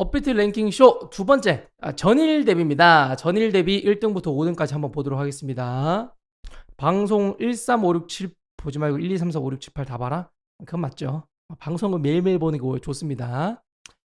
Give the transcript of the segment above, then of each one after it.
업비트 랭킹 쇼 두 번째 아, 전일 대비입니다. 전일 대비 1등부터 5등까지 한번 보도록 하겠습니다. 방송 1, 3, 5, 6, 7 보지 말고 1, 2, 3, 4, 5, 6, 7, 8 다 봐라. 그건 맞죠. 방송은 매일매일 보는 거 좋습니다.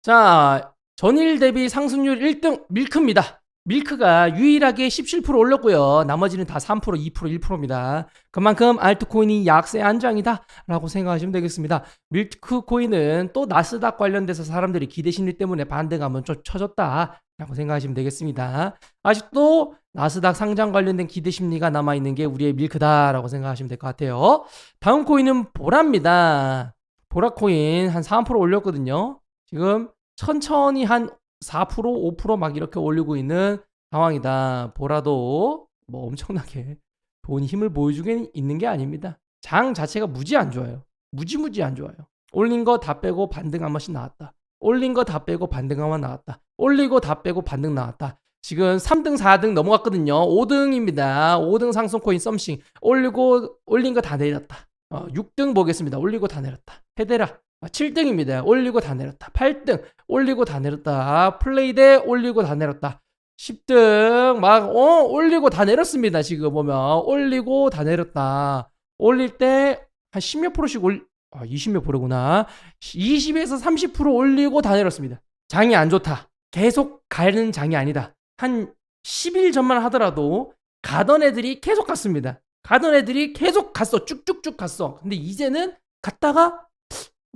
자, 전일 대비 상승률 1등 밀크입니다. 밀크가 유일하게 17% 올렸고요. 나머지는 다 3%, 2%, 1%입니다. 그만큼 알트코인이 약세 안장이다 라고 생각하시면 되겠습니다. 밀크 코인은 또 나스닥 관련돼서 사람들이 기대 심리 때문에 반등하면 좀 쳐졌다 라고 생각하시면 되겠습니다. 아직도 나스닥 상장 관련된 기대 심리가 남아있는 게 우리의 밀크다 라고 생각하시면 될 것 같아요. 다음 코인은 보라입니다. 보라 코인 한 3% 올렸거든요. 지금 천천히 한 4%, 5%막 이렇게 올리고 있는 상황이다. 보라도 뭐 엄청나게 돈 힘을 보여주게 있는 게 아닙니다. 장 자체가 무지 안 좋아요. 무지무지 안 좋아요. 올린 거 다 빼고 반등 한 번씩 나왔다. 올린 거 다 빼고 반등 한번 나왔다. 올리고 다 빼고 반등 나왔다. 지금 3등, 4등 넘어갔거든요. 5등입니다. 5등 상승 코인 썸씽. 올리고 올린 거 다 내렸다. 어, 6등 보겠습니다. 올리고 다 내렸다. 헤데라. 7등입니다. 올리고 다 내렸다. 8등 올리고 다 내렸다. 플레이 대 올리고 다 내렸다. 10등 막 어, 올리고 다 내렸습니다. 지금 보면 올리고 다 내렸다. 올릴 때 한 10몇 프로씩 올 아, 20몇 프로구나. 20에서 30% 올리고 다 내렸습니다. 장이 안 좋다. 계속 가는 장이 아니다. 한 10일 전만 하더라도 가던 애들이 계속 갔습니다. 가던 애들이 계속 갔어. 쭉쭉쭉 갔어. 근데 이제는 갔다가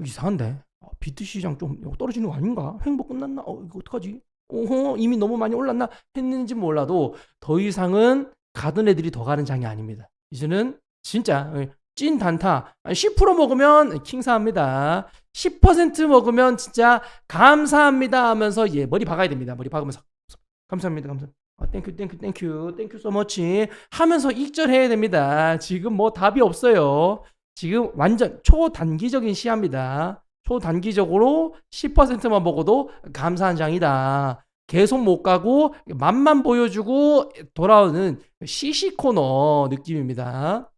이상한데 어, 비트 시장 좀 떨어지는 거 아닌가? 횡보 끝났나? 어 이거 어떡하지? 오호 이미 너무 많이 올랐나 했는지 몰라도 더 이상은 가던 애들이 더 가는 장이 아닙니다. 이제는 진짜 어, 찐 단타 10% 먹으면 킹사합니다. 10% 먹으면 진짜 감사합니다 하면서 예 머리 박아야 됩니다. 머리 박으면서 감사합니다. 감사. 아, 땡큐 땡큐 땡큐 땡큐 소머치 하면서 익절해야 됩니다. 지금 뭐 답이 없어요. 지금 완전 초단기적인 시야입니다. 초단기적으로 10%만 먹어도 감사한 장이다. 계속 못 가고 맛만 보여주고 돌아오는 시시 코너 느낌입니다.